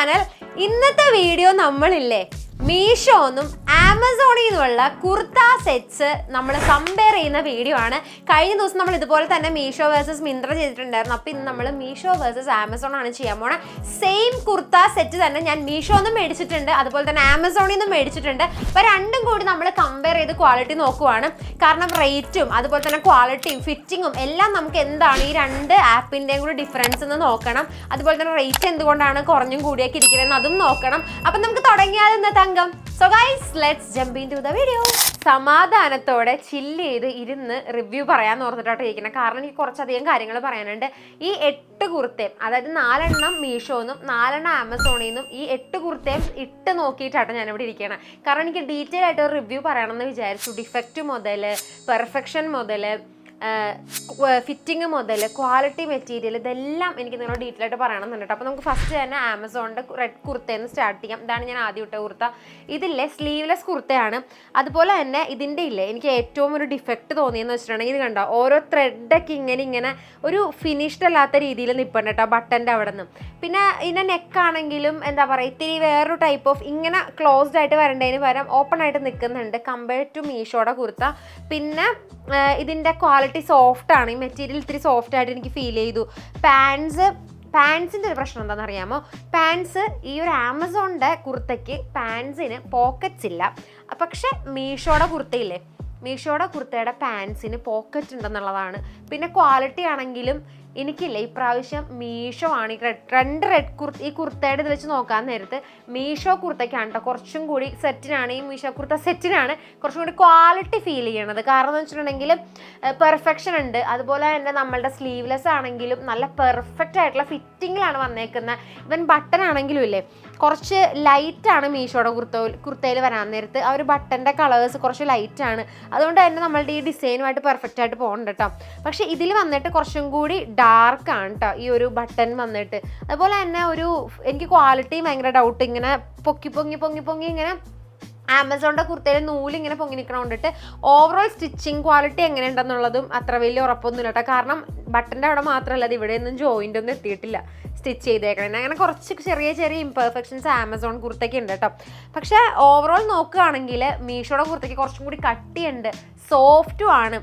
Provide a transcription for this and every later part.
Channel ഇന്നത്തെ video നമ്മളില്ലേ മീഷോന്നും ആമസോണിൽ നിന്നുള്ള കുർത്ത സെറ്റ്സ് നമ്മൾ കമ്പയർ ചെയ്യുന്ന വീഡിയോ ആണ്. കഴിഞ്ഞ ദിവസം നമ്മൾ ഇതുപോലെ തന്നെ മീഷോ വേഴ്സസ് മിന്ത്ര ചെയ്തിട്ടുണ്ടായിരുന്നു. അപ്പോൾ ഇന്ന് നമ്മൾ മീഷോ വേഴ്സസ് ആമസോൺ ആണ് ചെയ്യാൻ പോണ. സെയിം കുർത്ത സെറ്റ് തന്നെ ഞാൻ മീഷോ നിന്നും മേടിച്ചിട്ടുണ്ട്. അതുപോലെ തന്നെ ആമസോണിൽ നിന്നും മേടിച്ചിട്ടുണ്ട്. അപ്പോൾ രണ്ടും കൂടി നമ്മൾ കമ്പയർ ചെയ്ത് ക്വാളിറ്റി നോക്കുവാണ്. കാരണം റേറ്റും അതുപോലെ തന്നെ ക്വാളിറ്റിയും ഫിറ്റിങ്ങും എല്ലാം നമുക്ക് എന്താണ് ഈ രണ്ട് ആപ്പിന്റെയും കൂടി ഡിഫറൻസ് എന്ന് നോക്കണം. അതുപോലെ തന്നെ റേറ്റ് എന്തുകൊണ്ടാണ് കുറഞ്ഞും കൂടിയൊക്കെ ഇരിക്കുന്നത് അതും നോക്കണം. അപ്പം നമുക്ക് തുടങ്ങിയാൽ ഇന്ന് തങ്കം so guys let's jump into the video സമാധാനത്തോടെ ചില്ല് ചെയ്ത് ഇരുന്ന് റിവ്യൂ പറയാൻ ഓർത്തിട്ടാണ് ഇരിക്കുന്നത് കാരണം എനിക്ക് കുറച്ചധികം കാര്യങ്ങൾ പറയാനുണ്ട്. ഈ എട്ട് കുർത്തയും അതായത് നാലെണ്ണം മീഷോന്നും നാലെണ്ണം ആമസോണിൽ നിന്നും ഈ എട്ട് കുർത്തയും ഇട്ട് നോക്കിയിട്ടാണ് ഞാനിവിടെ ഇരിക്കണം കാരണം എനിക്ക് ഡീറ്റെയിൽ ആയിട്ട് ഒരു റിവ്യൂ പറയണമെന്ന് വിചാരിച്ചു. ഡിഫക്റ്റ് മുതൽ പെർഫെക്ഷൻ മുതൽ ഫിറ്റിംഗ് മുതൽ ക്വാളിറ്റി മെറ്റീരിയൽ ഇതെല്ലാം എനിക്ക് നിങ്ങളോട് ഡീറ്റെയിൽ ആയിട്ട് പറയണമെന്നുണ്ട്. എന്നുണ്ട് അപ്പോൾ നമുക്ക് ഫസ്റ്റ് തന്നെ ആമസോണിന്റെ റെഡ് കുർത്തയിൽ നിന്ന് സ്റ്റാർട്ട് ചെയ്യാം. ഇതാണ് ഞാൻ ആദ്യം ഇട്ട കുർത്ത. ഇതില്ലേ സ്ലീവ്ലെസ് കുർത്തയാണ്. അതുപോലെ തന്നെ ഇതിന്റെ ഇല്ലേ എനിക്ക് ഏറ്റവും ഒരു ഡിഫക്റ്റ് തോന്നിയെന്ന് വെച്ചിട്ടുണ്ടെങ്കിൽ ഇത് കണ്ടോ? ഓരോ ത്രെഡൊക്കെ ഇങ്ങനെ ഇങ്ങനെ ഒരു ഫിനിഷ്ഡ് അല്ലാത്ത രീതിയിൽ നിൽപ്പുണ്ട് കേട്ടോ ബട്ടന്റെ അവിടെ നിന്ന് പിന്നെ ഇതിന്റെ നെക്കാണെങ്കിലും എന്താ പറയുക ഇത്തിരി വേറൊരു ടൈപ്പ് ഓഫ് ഇങ്ങനെ ക്ലോസ്ഡ് ആയിട്ട് വരേണ്ടതിന് പകരം ഓപ്പൺ ആയിട്ട് നിൽക്കുന്നുണ്ട് കമ്പയർഡ് ടു മീഷോയുടെ കുർത്ത. പിന്നെ ഇതിന്റെ ക്വാളിറ്റി സോഫ്റ്റ് ആണ്. ഈ മെറ്റീരിയൽ ഇത്തിരി സോഫ്റ്റ് ആയിട്ട് എനിക്ക് ഫീൽ ചെയ്തു. പാൻസ് പാൻസിന്റെ ഒരു പ്രശ്നം എന്താണെന്ന് അറിയാമോ? പാൻസ് ഈ ഒരു ആമസോണിന്റെ കുർത്തയ്ക്ക് പാൻസിന് പോക്കറ്റ്സ് ഇല്ല. പക്ഷേ മീഷോയുടെ കുർത്തയില്ലേ? മീഷോയുടെ കുർത്തയുടെ പാൻസിന് പോക്കറ്റ് ഉണ്ടെന്നുള്ളതാണ്. പിന്നെ ക്വാളിറ്റി ആണെങ്കിലും എനിക്കില്ല ഇപ്രാവശ്യം മീഷോ ആണ്. ഈ രണ്ട് റെഡ് കുർ ഈ കുർത്തയുടെ ഇത് വെച്ച് നോക്കാൻ നേരത്ത് മീഷോ കുർത്തയ്ക്കാണ് കേട്ടോ കുറച്ചും കൂടി സെറ്റിനാണ്. ഈ മീഷോ കുർത്ത സെറ്റിനാണ് കുറച്ചും കൂടി ക്വാളിറ്റി ഫീൽ ചെയ്യണത്. കാരണം എന്ന് വെച്ചിട്ടുണ്ടെങ്കിൽ പെർഫെക്ഷൻ ഉണ്ട്. അതുപോലെ തന്നെ നമ്മളുടെ സ്ലീവ്ലെസ് ആണെങ്കിലും നല്ല പെർഫെക്റ്റ് ആയിട്ടുള്ള ഫിറ്റിങ്ങിലാണ് വന്നേക്കുന്നത് ഇവൻ ബട്ടൺ ആണെങ്കിലും ഇല്ലേ? കുറച്ച് ലൈറ്റാണ് മീഷോയുടെ കുർത്ത കുർത്തയിൽ വരാൻ നേരത്ത്. ആ ഒരു ബട്ടന്റെ കളേഴ്സ് കുറച്ച് ലൈറ്റാണ് അതുകൊണ്ട് തന്നെ നമ്മളുടെ ഈ ഡിസൈനുമായിട്ട് പെർഫെക്റ്റ് ആയിട്ട് പോകുന്നുണ്ട് കേട്ടോ പക്ഷേ ഇതിൽ വന്നിട്ട് കുറച്ചും കൂടി ഡാർക്കാണ് കേട്ടോ ഈ ഒരു ബട്ടൺ വന്നിട്ട്. അതുപോലെ തന്നെ ഒരു എനിക്ക് ക്വാളിറ്റി ഭയങ്കര ഡൗട്ട് ഇങ്ങനെ പൊക്കി പൊങ്ങി പൊങ്ങി പൊങ്ങി ഇങ്ങനെ ആമസോണിന്റെ കുർത്തയിൽ നൂലിങ്ങനെ പൊങ്ങി നിൽക്കണോണ്ടിട്ട് ഓവറോൾ സ്റ്റിച്ചിങ് ക്വാളിറ്റി എങ്ങനെ ഉണ്ടെന്നുള്ളതും അത്ര വലിയ ഉറപ്പൊന്നുമില്ല കേട്ടോ കാരണം ബട്ടന്റെ അവിടെ മാത്രമല്ല അത് ഇവിടെ ഒന്നും ജോയിന്റ് ഒന്നും എത്തിയിട്ടില്ല. സ്റ്റിച്ച് ചെയ്തേക്കണേ. അങ്ങനെ കുറച്ച് ചെറിയ ചെറിയ ഇംപെർഫെക്ഷൻസ് ആമസോൺ കുർത്തയ്ക്ക് ഉണ്ട് കേട്ടോ. പക്ഷേ ഓവറോൾ നോക്കുകയാണെങ്കിൽ മീഷോയുടെ കുർത്തയ്ക്ക് കുറച്ചും കൂടി കട്ടിയുണ്ട്. സോഫ്റ്റും ആണ്.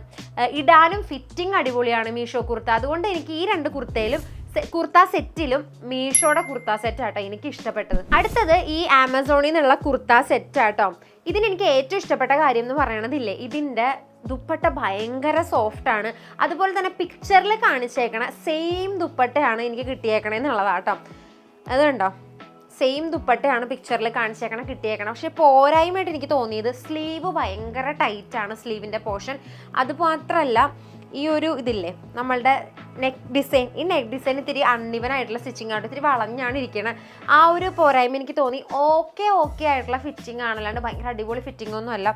ഇടാനും ഫിറ്റിംഗ് അടിപൊളിയാണ് മീഷോ കുർത്ത. അതുകൊണ്ട് എനിക്ക് ഈ രണ്ട് കുർത്തയിലും കുർത്ത സെറ്റിലും മീഷോയുടെ കുർത്ത സെറ്റ് ആട്ടോ എനിക്ക് ഇഷ്ടപ്പെട്ടത്. അടുത്തത് ഈ ആമസോണിൽ നിന്നുള്ള കുർത്ത സെറ്റ് ആട്ടോ. ഇതിന് എനിക്ക് ഏറ്റവും ഇഷ്ടപ്പെട്ട കാര്യം എന്ന് പറയണതില്ലേ ഇതിന്റെ ദുപ്പട്ട ഭയങ്കര സോഫ്റ്റ് ആണ്. അതുപോലെ തന്നെ പിക്ചറിൽ കാണിച്ചേക്കണ സെയിം ദുപ്പട്ടയാണ് എനിക്ക് കിട്ടിയേക്കണേ എന്നുള്ളതാട്ടോ. കണ്ടോ? സെയിം ദുപ്പട്ടയാണ് പിക്ചറിൽ കാണിച്ചേക്കണം കിട്ടിയേക്കണം. പക്ഷേ പോരായ്മയായിട്ട് എനിക്ക് തോന്നിയത് സ്ലീവ് ഭയങ്കര ടൈറ്റാണ് സ്ലീവിന്റെ പോർഷൻ അതുമാത്രമല്ല ഈ ഒരു ഇതില്ലേ നമ്മളുടെ നെക്ക് ഡിസൈൻ ഈ നെക്ക് ഡിസൈൻ ഇത്തിരി അൺഇവൻ ആയിട്ടുള്ള സ്റ്റിച്ചിങ് ആണ്. ഇത്തിരി വളഞ്ഞാണ് ഇരിക്കുന്നത് ആ ഒരു പോരായ്മ എനിക്ക് തോന്നി. ഓക്കെ ഓക്കെ ആയിട്ടുള്ള ഫിറ്റിംഗ് ആണ് അല്ലാണ്ട് ഭയങ്കര അടിപൊളി ഫിറ്റിംഗ് ഒന്നും അല്ല.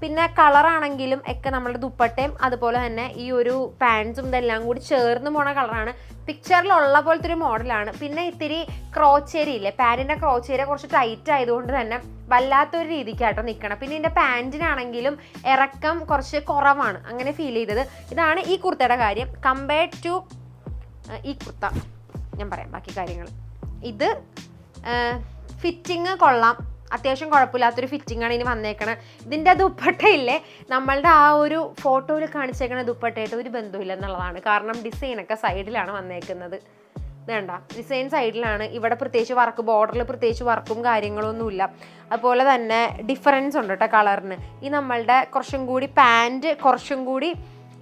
പിന്നെ കളറാണെങ്കിലും ഒക്കെ നമ്മുടെ ദുപ്പട്ടയും അതുപോലെ തന്നെ ഈ ഒരു പാൻസും ഇതെല്ലാം കൂടി ചേർന്ന് പോണ കളറാണ് പിക്ചറിലുള്ള പോലത്തെ ഒരു മോഡലാണ് പിന്നെ ഇത്തിരി ക്രോച്ചേരി ഇല്ലേ? പാന്റിന്റെ ക്രോച്ചേരി കുറച്ച് ടൈറ്റ് ആയതുകൊണ്ട് തന്നെ വല്ലാത്തൊരു രീതിക്കായിട്ടോ നിൽക്കണം പിന്നെ ഇതിന്റെ പാന്റിനാണെങ്കിലും ഇറക്കം കുറച്ച് കുറവാണ് അങ്ങനെ ഫീൽ ചെയ്തത്. ഇതാണ് ഈ കുർത്തയുടെ കാര്യം. കമ്പയർഡ് ടു ഈ കുർത്ത ഞാൻ പറയാം ബാക്കി കാര്യങ്ങൾ ഇത് ഫിറ്റിങ് കൊള്ളാം. അത്യാവശ്യം കുഴപ്പമില്ലാത്തൊരു ഫിറ്റിംഗ് ആണ് ഇനി വന്നേക്കണത് ഇതിന്റെ ദുപ്പട്ടയില്ലേ? നമ്മളുടെ ആ ഒരു ഫോട്ടോയിൽ കാണിച്ചേക്കണ ദുപ്പട്ടയായിട്ട് ഒരു ബന്ധമില്ല എന്നുള്ളതാണ്. കാരണം ഡിസൈനൊക്കെ സൈഡിലാണ് വന്നേക്കുന്നത്. വേണ്ട ഡിസൈൻ സൈഡിലാണ് ഇവിടെ പ്രത്യേകിച്ച് വർക്ക് ബോർഡറിൽ പ്രത്യേകിച്ച് വർക്കും കാര്യങ്ങളൊന്നുമില്ല. അതുപോലെ തന്നെ ഡിഫറൻസ് ഉണ്ട് കേട്ടോ കളറിന് ഈ നമ്മളുടെ കുറച്ചും കൂടി പാന്റ് കുറച്ചും കൂടി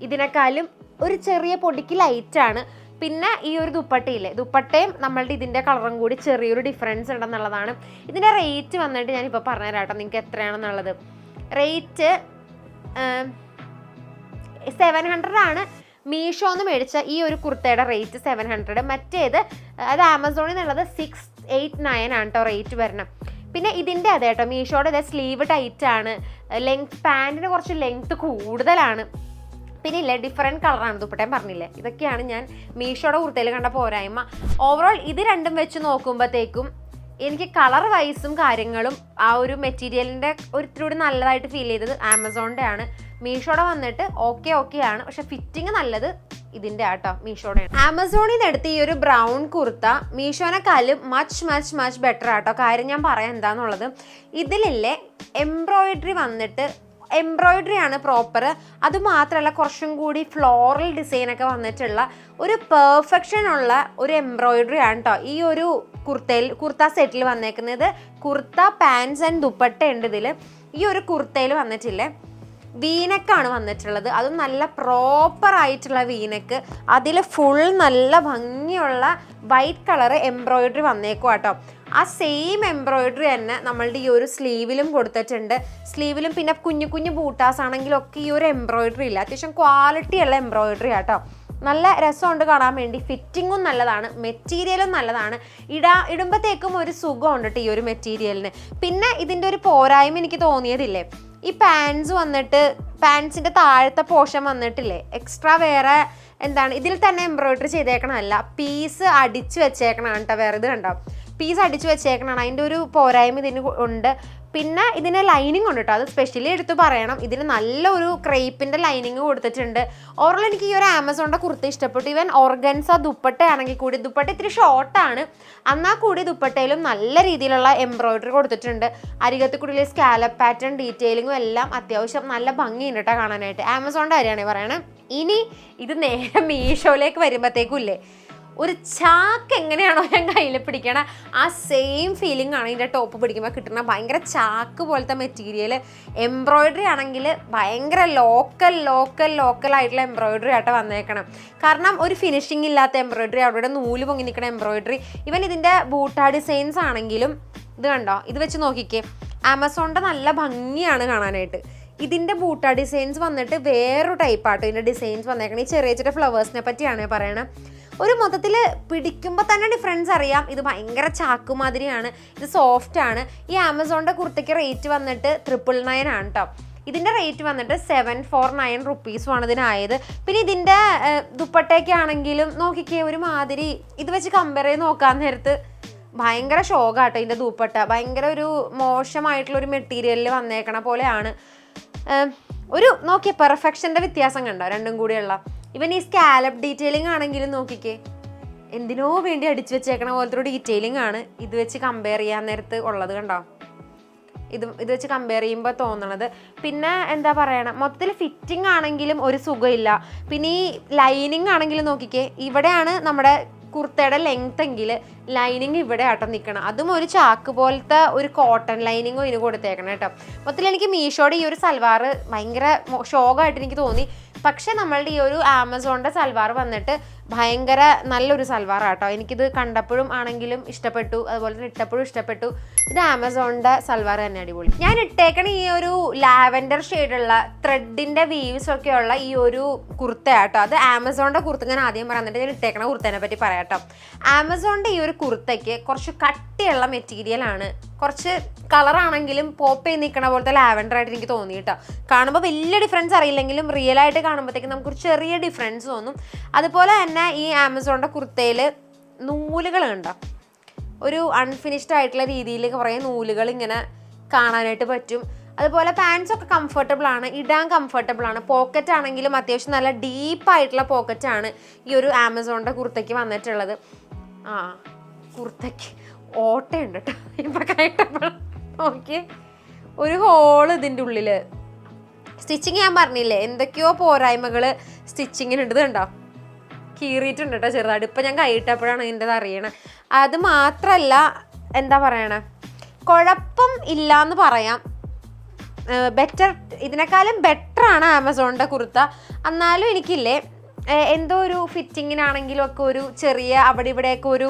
ഇതിനേക്കാളും ഒരു ചെറിയ പൊടിക്ക് ലൈറ്റാണ് പിന്നെ ഈ ഒരു ദുപ്പട്ടയില്ലേ ദുപ്പട്ടയും നമ്മളുടെ ഇതിന്റെ കളറും കൂടി ചെറിയൊരു ഡിഫറൻസ് ഉണ്ടെന്നുള്ളതാണ്. ഇതിന്റെ റേറ്റ് വന്നിട്ട് ഞാനിപ്പോൾ പറഞ്ഞുതരാം കേട്ടോ നിങ്ങൾക്ക് എത്രയാണെന്നുള്ളത്. റേറ്റ് സെവൻ ഹൺഡ്രഡ് ആണ് മീഷോന്ന് മേടിച്ച ഈ ഒരു കുർത്തയുടെ റേറ്റ് സെവൻ ഹൺഡ്രഡ് മറ്റേത് അത് ആമസോണിൽ നിന്നുള്ളത് സിക്സ് എയ്റ്റ് നയൻ ആണ് കേട്ടോ റേറ്റ് വരണം പിന്നെ ഇതിന്റെ അതെ കേട്ടോ മീഷോയുടെ അതെ സ്ലീവ് ടൈറ്റ് ആണ്. ലെങ്ത് പാന്റിന് കുറച്ച് ലെങ്ത് കൂടുതലാണ്. പിന്നെ ഡിഫറെന്റ് കളറാണ് ദുപ്പട്ടയും പറഞ്ഞില്ലേ? ഇതൊക്കെയാണ് ഞാൻ മീഷോയുടെ കുർത്തയിൽ കണ്ട പോരായ്മ. ഓവറോൾ ഇത് രണ്ടും വെച്ച് നോക്കുമ്പോഴത്തേക്കും എനിക്ക് കളർ വൈസും കാര്യങ്ങളും ആ ഒരു മെറ്റീരിയലിന്റെ ഒരു ഇത്തിരി കൂടി നല്ലതായിട്ട് ഫീൽ ചെയ്തത് ആമസോണിന്റെ ആണ്. മീഷോടെ വന്നിട്ട് ഓക്കെ ഓക്കെ ആണ്. പക്ഷെ ഫിറ്റിംഗ് നല്ലത് ഇതിന്റെ ആട്ടോ മീഷോടെ ആമസോണിൽ നിന്ന് എടുത്ത ഈ ഒരു ബ്രൗൺ കുർത്ത മീഷോനെക്കാളും മച്ച് മച്ച് മച്ച് ബെറ്റർ ആട്ടോ. കാര്യം ഞാൻ പറയാം എന്താണെന്നുള്ളത് ഇതിലില്ലേ എംബ്രോയിഡറി വന്നിട്ട് എംബ്രോയിഡറി ആണ് പ്രോപ്പർ. അത് മാത്രമല്ല കുറച്ചും കൂടി ഫ്ലോറൽ ഡിസൈൻ ഒക്കെ വന്നിട്ടുള്ള ഒരു പെർഫെക്ഷൻ ഉള്ള ഒരു എംബ്രോയിഡറി ആണ് കേട്ടോ ഈ ഒരു കുർത്തയിൽ കുർത്ത സെറ്റിൽ വന്നേക്കുന്നത്. കുർത്ത പാൻസ് ആൻഡ് ദുപ്പട്ട ഉണ്ട് ഇതിൽ ഈ ഒരു കുർത്തയിൽ വന്നിട്ടില്ലേ? വീനക്കാണ് വന്നിട്ടുള്ളത്. അതും നല്ല പ്രോപ്പർ ആയിട്ടുള്ള വീനക്ക് അതിൽ ഫുൾ നല്ല ഭംഗിയുള്ള വൈറ്റ് കളർ എംബ്രോയിഡറി വന്നേക്കും കേട്ടോ ആ സെയിം എംബ്രോയിഡറി തന്നെ നമ്മളുടെ ഈ ഒരു സ്ലീവിലും കൊടുത്തിട്ടുണ്ട്. സ്ലീവിലും പിന്നെ കുഞ്ഞു കുഞ്ഞു ബൂട്ടാസ് ആണെങ്കിലൊക്കെ ഈ ഒരു എംബ്രോയിഡറി ഇല്ല. അത്യാവശ്യം ക്വാളിറ്റി ഉള്ള എംബ്രോയിഡറി ആട്ടോ നല്ല രസമുണ്ട് കാണാൻ വേണ്ടി. ഫിറ്റിങ്ങും നല്ലതാണ്. മെറ്റീരിയലും നല്ലതാണ്. ഇടാ ഇടുമ്പോഴത്തേക്കും ഒരു സുഖമുണ്ട് കേട്ടോ ഈ ഒരു മെറ്റീരിയലിന് പിന്നെ ഇതിന്റെ ഒരു പോരായ്മ എനിക്ക് തോന്നിയതില്ലേ? ഈ പാൻസ് വന്നിട്ട് പാൻസിന്റെ താഴത്തെ പോർഷൻ വന്നിട്ടില്ലേ? എക്സ്ട്രാ വേറെ എന്താണ്? ഇതിൽ തന്നെ എംബ്രോയിഡറി ചെയ്തേക്കണമല്ല പീസ് അടിച്ച് വെച്ചേക്കണം കേട്ടോ വേറെ ഇത് കണ്ടോ? പീസ് അടിച്ച് വെച്ചേക്കണാണ് അതിന്റെ ഒരു പോരായ്മ ഇതിന് ഉണ്ട്. പിന്നെ ഇതിന് ലൈനിങ് ഉണ്ട് കേട്ടോ അത് സ്പെഷ്യലി എടുത്ത് പറയണം. ഇതിന് നല്ലൊരു ക്രേപ്പിന്റെ ലൈനിങ് കൊടുത്തിട്ടുണ്ട്. ഓവറോൾ എനിക്ക് ഈ ഒരു ആമസോണിന്റെ കുർത്ത ഇഷ്ടപ്പെട്ടു. ഇവൻ ഓർഗൻസ ദുപ്പട്ടയാണെങ്കിൽ കൂടി ദുപ്പട്ട ഇത്തിരി ഷോർട്ടാണ് എന്നാൽ കൂടി ദുപ്പട്ടയിലും നല്ല രീതിയിലുള്ള എംബ്രോയിഡറി കൊടുത്തിട്ടുണ്ട്. അരികത്ത് കൂടിയുള്ള സ്കാലപ്പ് പാറ്റേൺ ഡീറ്റെയിലിങ്ങും എല്ലാം അത്യാവശ്യം നല്ല ഭംഗിയുണ്ട് കേട്ടോ കാണാനായിട്ട്. ആമസോണിന്റെ കാര്യമാണ് പറയണേ. ഇനി ഇത് നേരെ മീഷോയിലേക്ക് വരുമ്പോഴത്തേക്കും ഇല്ലേ? ഒരു ചാക്ക് എങ്ങനെയാണോ ഞാൻ കയ്യിൽ പിടിക്കണ ആ സെയിം ഫീലിംഗ് ആണ് ഇതിന്റെ ടോപ്പ് പിടിക്കുമ്പോൾ കിട്ടുന്ന ഭയങ്കര ചാക്ക് പോലത്തെ മെറ്റീരിയൽ എംബ്രോയിഡറി ആണെങ്കിൽ ഭയങ്കര ലോക്കൽ ലോക്കൽ ലോക്കൽ ആയിട്ടുള്ള എംബ്രോയിഡറി ആയിട്ട് വന്നേക്കണം. കാരണം ഒരു ഫിനിഷിംഗ് ഇല്ലാത്ത എംബ്രോയിഡറി അവിടെ നൂൽ പൊങ്ങി നിൽക്കുന്ന എംബ്രോയിഡറി ഇവൻ ഇതിന്റെ ബൂട്ടാ ഡിസൈൻസ് ആണെങ്കിലും ഇത് കണ്ടോ? ഇത് വെച്ച് നോക്കിക്കേ. ആമസോണിന്റെ നല്ല ഭംഗിയാണ് കാണാനായിട്ട്. ഇതിന്റെ ബൂട്ട ഡിസൈൻസ് വന്നിട്ട് വേറൊരു ടൈപ്പാട്ടോ ഇതിന്റെ ഡിസൈൻസ് വന്നേക്കണം. ഈ ചെറിയ ചെറിയ ഫ്ലവേഴ്സിനെ പറ്റിയാണ് പറയണത് ഒരു മൊത്തത്തിൽ പിടിക്കുമ്പോൾ തന്നെ ഡിഫറൻസ് അറിയാം. ഇത് ഭയങ്കര ചാക്കുമാതിരിയാണ് ഇത് സോഫ്റ്റ് ആണ്. ഈ ആമസോണിന്റെ കുർത്തയ്ക്ക് റേറ്റ് വന്നിട്ട് ട്രിപ്പിൾ നയൻ ആണ് കേട്ടോ ഇതിന്റെ റേറ്റ് വന്നിട്ട് സെവൻ ഫോർ നയൻ റുപ്പീസുമാണ് ഇതിനായത്. പിന്നെ ഇതിന്റെ ദുപ്പട്ടയൊക്കെ ആണെങ്കിലും നോക്കിക്കേ ഒരു മാതിരി ഇത് വെച്ച് കമ്പയർ ചെയ്ത് നോക്കാൻ നേരത്ത് ഭയങ്കര ഷോക്കാട്ടോ ഇതിന്റെ ദുപ്പട്ട. ഭയങ്കര ഒരു മോശമായിട്ടുള്ള ഒരു മെറ്റീരിയലിൽ വന്നേക്കണ പോലെയാണ്. ഒരു നോക്കിയ പെർഫെക്ഷന്റെ വ്യത്യാസം കണ്ടോ? രണ്ടും കൂടിയുള്ള. ഇവൻ ഈ സ്കാലപ്പ് ഡീറ്റെയിലിംഗ് ആണെങ്കിലും നോക്കിക്കേ. എന്തിനോ വേണ്ടി അടിച്ചു വെച്ചേക്കണ പോലത്തെ ഒരു ഡീറ്റെയിലിംഗ് ആണ് ഇത് വെച്ച് കമ്പയർ ചെയ്യാൻ നേരത്ത് ഉള്ളത് കണ്ടോ? ഇത് ഇത് വെച്ച് കമ്പയർ ചെയ്യുമ്പോൾ തോന്നണത്. പിന്നെ എന്താ പറയണം മൊത്തത്തിൽ ഫിറ്റിംഗ് ആണെങ്കിലും ഒരു സുഖമില്ല. പിന്നെ ഈ ലൈനിങ് ആണെങ്കിലും നോക്കിക്കേ ഇവിടെയാണ് നമ്മുടെ കുർത്തയുടെ ലെങ്ത് എങ്കിൽ ലൈനിങ് ഇവിടെ ആട്ടം നിൽക്കണം അതും ഒരു ചാക്ക് പോലത്തെ ഒരു കോട്ടൺ ലൈനിങ്ങും ഇതിന് കൊടുത്തേക്കണം കേട്ടോ. മൊത്തത്തിൽ എനിക്ക് മീഷോയുടെ ഈ ഒരു സൽവാർ ഭയങ്കര ഷോക്കായിട്ട് എനിക്ക് തോന്നി. പക്ഷെ നമ്മളുടെ ഈ ഒരു ആമസോണിന്റെ സൽവാർ വന്നിട്ട് ഭയങ്കര നല്ലൊരു സൽവാർ ആട്ടോ എനിക്കിത് കണ്ടപ്പോഴും ആണെങ്കിലും ഇഷ്ടപ്പെട്ടു അതുപോലെ തന്നെ ഇട്ടപ്പോഴും ഇഷ്ടപ്പെട്ടു. ഇത് ആമസോണിന്റെ സൽവാർ തന്നെ അടിപൊളി. ഞാൻ ഇട്ടേക്കണ ഈ ഒരു ലാവൻഡർ ഷെയ്ഡുള്ള ത്രെഡിന്റെ വീവ്സ് ഒക്കെ ഉള്ള ഈ ഒരു കുർത്ത കേട്ടോ. അത് ആമസോണിന്റെ കുർത്ത ഞാൻ ആദ്യം പറഞ്ഞിട്ട് ഞാൻ ഇട്ടേക്കണ കുർത്തേനെ പറ്റി പറയാട്ടോ ആമസോണിന്റെ ഈ ഒരു കുർത്തയ്ക്ക് കുറച്ച് കട്ടിയുള്ള മെറ്റീരിയലാണ് കുറച്ച് കളറാണെങ്കിലും പോപ്പ് ചെയ്ത് നിൽക്കണ പോലത്തെ ലാവൻഡർ ആയിട്ട് എനിക്ക് തോന്നി കേട്ടോ. കാണുമ്പോൾ വലിയ ഡിഫറൻസ് അറിയില്ലെങ്കിലും റിയൽ ആയിട്ട് കാണുമ്പോഴത്തേക്കും നമുക്കൊരു ചെറിയ ഡിഫറൻസ് തോന്നും. അതുപോലെ തന്നെ ഈ ആമസോണിന്റെ കുർത്തയിൽ നൂലുകൾ കണ്ടോ? ഒരു അൺഫിനിഷ്ഡ് ആയിട്ടുള്ള രീതിയിൽ കുറേ നൂലുകൾ ഇങ്ങനെ കാണാനായിട്ട് പറ്റും. അതുപോലെ പാൻസ് ഒക്കെ കംഫർട്ടബിൾ ആണ് ഇടാൻ കംഫർട്ടബിൾ ആണ്. പോക്കറ്റ് ആണെങ്കിലും അത്യാവശ്യം നല്ല ഡീപ്പ് ആയിട്ടുള്ള പോക്കറ്റ് ആണ് ഈ ഒരു ആമസോണിന്റെ കുർത്തയ്ക്ക് വന്നിട്ടുള്ളത്. ആ കുർത്തയ്ക്ക് ഓട്ടയുണ്ട് കേട്ടോ ഇപ്പം കയറ്റപ്പോൾ ഓക്കെ ഒരു ഹോൾ ഇതിന്റെ ഉള്ളിൽ സ്റ്റിച്ചിങ് ഞാൻ പറഞ്ഞില്ലേ? എന്തൊക്കെയോ പോരായ്മകൾ സ്റ്റിച്ചിങ്ങിനുണ്ട് കണ്ടോ കീറിയിട്ടുണ്ട് കേട്ടോ ചെറുതായിട്ട്. ഇപ്പം ഞാൻ കൈയിട്ടപ്പോഴാണ് ഇതിന്റെ അറിയണത് അത് മാത്രമല്ല എന്താ പറയണേ? കുഴപ്പം ഇല്ല എന്ന് പറയാം ബെറ്റർ ഇതിനേക്കാളും ബെറ്റർ ആണ് ആമസോണിന്റെ കുർത്ത. എന്നാലും എനിക്കില്ലേ എന്തോ ഒരു ഫിറ്റിങ്ങിനാണെങ്കിലും ഒക്കെ ഒരു ചെറിയ അവിടെ ഇവിടെയൊക്കെ ഒരു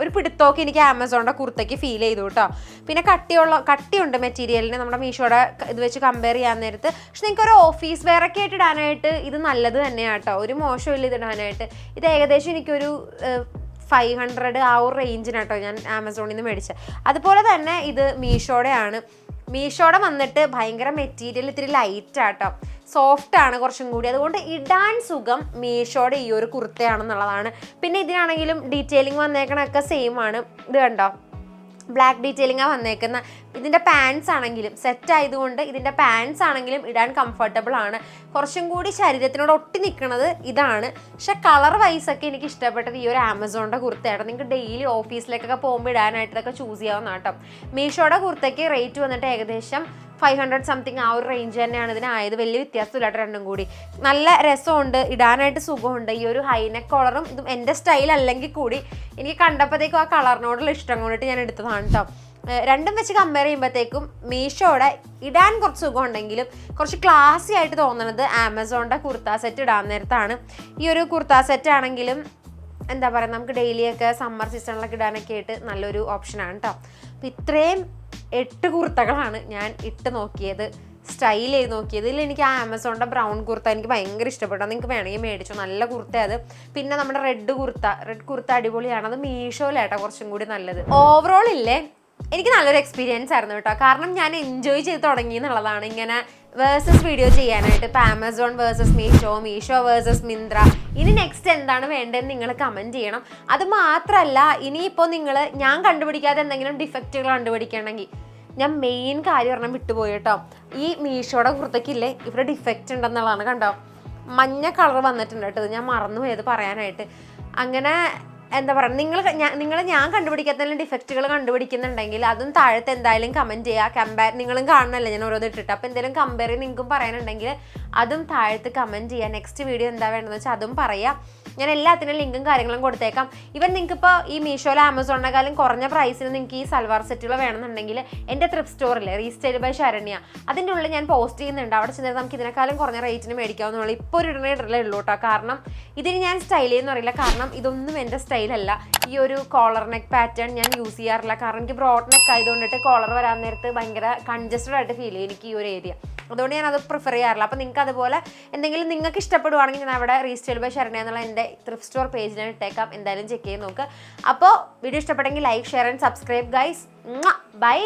ഒരു പിടുത്തമൊക്കെ എനിക്ക് ആമസോണിന്റെ കുർത്തയ്ക്ക് ഫീൽ ചെയ്തു കേട്ടോ. പിന്നെ കട്ടിയുള്ള കട്ടിയുണ്ട് മെറ്റീരിയലിന് നമ്മുടെ മീഷോയുടെ ഇത് വെച്ച് കമ്പയർ ചെയ്യാൻ നേരത്ത്. പക്ഷെ നിങ്ങൾക്ക് ഒരു ഓഫീസ് വെയർ ആയിട്ട് ഇടാനായിട്ട് ഇത് നല്ലത് തന്നെയാണ് കേട്ടോ. ഒരു മോശമില്ല ഇത് ഇടാനായിട്ട്. ഇത് ഏകദേശം എനിക്കൊരു ഫൈവ് ഹൺഡ്രഡ് ആ ഒരു റേഞ്ചിനാട്ടോ ഞാൻ ആമസോണിൽ നിന്ന് മേടിച്ചത്. അതുപോലെ തന്നെ ഇത് മീഷോയുടെ ആണ് മീഷോയുടെ വന്നിട്ട് ഭയങ്കര മെറ്റീരിയൽ ഇത്തിരി ലൈറ്റ് ആട്ടോ. സോഫ്റ്റ് ആണ് കുറച്ചും കൂടി. അതുകൊണ്ട് ഇടാൻ സുഖം മീഷോയുടെ ഈ ഒരു കുർത്തയാണെന്നുള്ളതാണ്. പിന്നെ ഇതിനാണെങ്കിലും ഡീറ്റെയിലിംഗ് വന്നേക്കണൊക്കെ സെയിം ആണ്. ഇത് കണ്ടോ? ബ്ലാക്ക് ഡീറ്റെയിലിംഗ് വന്നേക്കുന്ന. ഇതിന്റെ പാൻസ് ആണെങ്കിലും സെറ്റ് ആയതുകൊണ്ട് ഇതിന്റെ പാൻസ് ആണെങ്കിലും ഇടാൻ കംഫർട്ടബിൾ ആണ്. കുറച്ചും കൂടി ശരീരത്തിനോട് ഒട്ടി നിൽക്കുന്നത് ഇതാണ്. പക്ഷെ കളർ വൈസ് ഒക്കെ എനിക്ക് ഇഷ്ടപ്പെട്ടത് ഈ ഒരു ആമസോണിന്റെ കുർത്തയാണ്. നിങ്ങൾക്ക് ഡെയിലി ഓഫീസിലേക്കൊക്കെ പോകുമ്പോൾ ഇടാനായിട്ട് ഇതൊക്കെ ചൂസ് ചെയ്യാവുന്ന കേട്ടോ. മീഷോയുടെ കുർത്തയ്ക്ക് റേറ്റ് വന്നിട്ട് ഏകദേശം ഫൈവ് ഹൺഡ്രഡ് സംതിങ് ആ ഒരു റേഞ്ച് തന്നെയാണ് ഇതിനായത് വലിയ വ്യത്യാസമില്ല കേട്ടോ രണ്ടും കൂടി. നല്ല രസമുണ്ട് ഇടാനായിട്ട് സുഖമുണ്ട്. ഈ ഒരു ഹൈനെക്ക് കോളറും ഇതും എന്റെ സ്റ്റൈൽ അല്ലെങ്കിൽ കൂടി എനിക്ക് കണ്ടപ്പോഴത്തേക്കും ആ കളറിനോടുള്ള ഇഷ്ടം കൊണ്ടിട്ട് ഞാൻ എടുത്തതാണ് കേട്ടോ. രണ്ടും വെച്ച് കമ്പയർ ചെയ്യുമ്പോഴത്തേക്കും മീഷോയുടെ ഇടാൻ കുറച്ച് സുഖമുണ്ടെങ്കിലും കുറച്ച് ക്ലാസി ആയിട്ട് തോന്നുന്നത് ആമസോണിന്റെ കുർത്ത സെറ്റ് ഇടാൻ നേരത്താണ്. ഈ ഒരു കുർത്ത സെറ്റ് ആണെങ്കിലും എന്താ പറയുക നമുക്ക് ഡെയിലിയൊക്കെ സമ്മർ സീസണിലൊക്കെ ഇടാനൊക്കെ ആയിട്ട് നല്ലൊരു ഓപ്ഷനാണ് കേട്ടോ അപ്പം ഇത്രയും എട്ട് കുർത്തകളാണ് ഞാൻ ഇട്ട് നോക്കിയത് സ്റ്റൈൽ ചെയ്ത് നോക്കിയത്. ഇതിൽ എനിക്ക് ആ ആമസോണിന്റെ ബ്രൗൺ കുർത്ത എനിക്ക് ഭയങ്കര ഇഷ്ടപ്പെട്ടു. നിങ്ങൾക്ക് വേണമെങ്കിൽ മേടിച്ചു. നല്ല കുർത്ത അത്. പിന്നെ നമ്മുടെ റെഡ് കുർത്ത. റെഡ് കുർത്ത അടിപൊളിയാണ്. അത് മീഷോയിലാട്ടോ കുറച്ചും കൂടി നല്ലത്. ഓവറോൾ ഇല്ലേ എനിക്ക് നല്ലൊരു എക്സ്പീരിയൻസ് ആയിരുന്നു കേട്ടോ. കാരണം ഞാൻ എൻജോയ് ചെയ്ത് തുടങ്ങി എന്നുള്ളതാണ്. ഇങ്ങനെ വേഴ്സസ് വീഡിയോ ചെയ്യാനായിട്ട് ഇപ്പം Amazon versus Meesho Meesho versus Myntra ഇനി നെക്സ്റ്റ് എന്താണ് വേണ്ടതെന്ന് നിങ്ങൾ കമന്റ് ചെയ്യണം. അത് മാത്രമല്ല ഇനിയിപ്പോൾ നിങ്ങൾ ഞാൻ കണ്ടുപിടിക്കാതെ എന്തെങ്കിലും ഡിഫക്റ്റുകൾ കണ്ടുപിടിക്കണമെങ്കിൽ ഞാൻ മെയിൻ കാര്യം പറഞ്ഞാൽ വിട്ടുപോയി കേട്ടോ. ഈ മീഷോയുടെ കുർത്തക്കില്ലേ ഇവിടെ ഡിഫക്റ്റ് ഉണ്ടെന്നുള്ളതാണ് കണ്ടോ. മഞ്ഞ കളർ വന്നിട്ടുണ്ട് കേട്ടോ. ഞാൻ മറന്നുപോയത് പറയാനായിട്ട്. അങ്ങനെ എന്താ പറയുക നിങ്ങൾ നിങ്ങൾ ഞാൻ കണ്ടുപിടിക്കാത്തതിലും ഡിഫക്റ്റുകൾ കണ്ടുപിടിക്കുന്നുണ്ടെങ്കിൽ അതും താഴത്തെ എന്തായാലും കമന്റ് ചെയ്യുക. കമ്പയർ നിങ്ങളും കാണണമല്ലേ ഞാൻ ഓരോന്ന് ഇട്ടിട്ട്. അപ്പോൾ എന്തെങ്കിലും കമ്പയർ നിങ്ങൾക്കും പറയാനുണ്ടെങ്കിൽ അതും താഴത്ത് കമന്റ് ചെയ്യുക. നെക്സ്റ്റ് വീഡിയോ എന്താ വേണ്ടതെന്ന് വെച്ചാൽ അതും പറയാം. ഞാൻ എല്ലാത്തിനും ലിങ്കും കാര്യങ്ങളും കൊടുത്തേക്കാം. ഇവൻ നിങ്ങൾക്ക് ഇപ്പോൾ ഈ മീഷോയിലെ ആമസോണിനെക്കാളും കുറഞ്ഞ പ്രൈസിന് നിങ്ങൾക്ക് ഈ സൽവാർ സെറ്റുകൾ വേണമെന്നുണ്ടെങ്കിൽ എന്റെ ട്രിപ്പ് സ്റ്റോറിൽ റീസ്റ്റൈൽ ബൈ ശരണ്യ അതിന്റെ ഉള്ളിൽ ഞാൻ പോസ്റ്റ് ചെയ്യുന്നുണ്ട്. അവിടെ ചെന്നിട്ട് നമുക്ക് ഇതിനേക്കാളും കുറഞ്ഞ റേറ്റിന് മേടിക്കാവുന്നുള്ളൂ ഇപ്പോൾ ഒരു ഇടണേ ഇടലേ ഉള്ളൂ കേട്ടോ കാരണം ഇതിന് ഞാൻ സ്റ്റൈൽ ചെയ്യുന്ന അറിയില്ല. കാരണം ഇതൊന്നും എന്റെ സ്റ്റൈലല്ല ഈ ഒരു കോളർ നെക്ക് പാറ്റേൺ ഞാൻ യൂസ് ചെയ്യാറില്ല. കാരണം എനിക്ക് ബ്രോഡ് നെക്ക് ആയതുകൊണ്ടിട്ട് കോളർ വരാൻ നേരത്ത് ഭയങ്കര കൺജസ്റ്റഡ് ആയിട്ട് ഫീൽ ചെയ്യും എനിക്ക് ഈ ഒരു ഏരിയ അതുകൊണ്ട് ഞാൻ അത് പ്രിഫർ ചെയ്യാറില്ല. അപ്പോൾ നിങ്ങൾക്ക് അതുപോലെ എന്തെങ്കിലും നിങ്ങൾക്ക് ഇഷ്ടപ്പെടുവാണെങ്കിൽ ഞാൻ അവിടെ റീസ്റ്റൈൽ ബൈ ശരണ എന്നുള്ള എന്റെ ത്രിഫ് സ്റ്റോർ പേജ് ഞാൻ ഇട്ടേക്കാം. എന്തായാലും ചെക്ക് ചെയ്ത് നോക്ക്. അപ്പോൾ വീഡിയോ ഇഷ്ടപ്പെട്ടെങ്കിൽ like share and subscribe guys bye